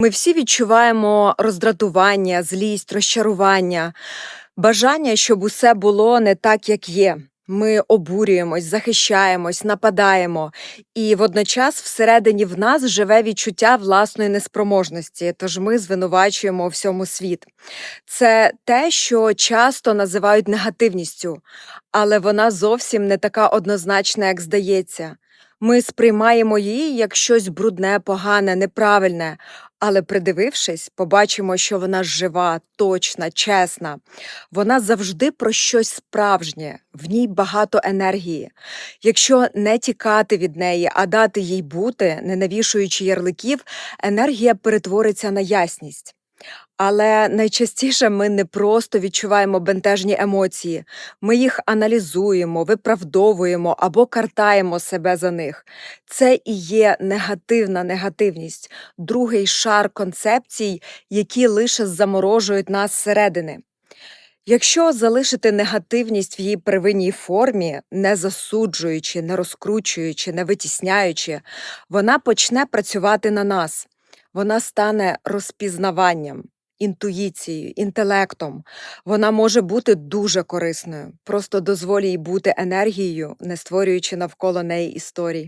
Ми всі відчуваємо роздратування, злість, розчарування, бажання, щоб усе було не так, як є. Ми обурюємось, захищаємось, нападаємо, і водночас всередині в нас живе відчуття власної неспроможності, тож ми звинувачуємо у всьому світ. Це те, що часто називають негативністю, але вона зовсім не така однозначна, як здається. Ми сприймаємо її як щось брудне, погане, неправильне, але придивившись, побачимо, що вона жива, точна, чесна. Вона завжди про щось справжнє, в ній багато енергії. Якщо не тікати від неї, а дати їй бути, не навішуючи ярликів, енергія перетвориться на ясність. Але найчастіше ми не просто відчуваємо бентежні емоції, ми їх аналізуємо, виправдовуємо або картаємо себе за них. Це і є негативна негативність, другий шар концепцій, які лише заморожують нас зсередини. Якщо залишити негативність в її первинній формі, не засуджуючи, не розкручуючи, не витісняючи, вона почне працювати на нас. Вона стане розпізнаванням, інтуїцією, інтелектом. Вона може бути дуже корисною. Просто дозволь їй бути енергією, не створюючи навколо неї історій.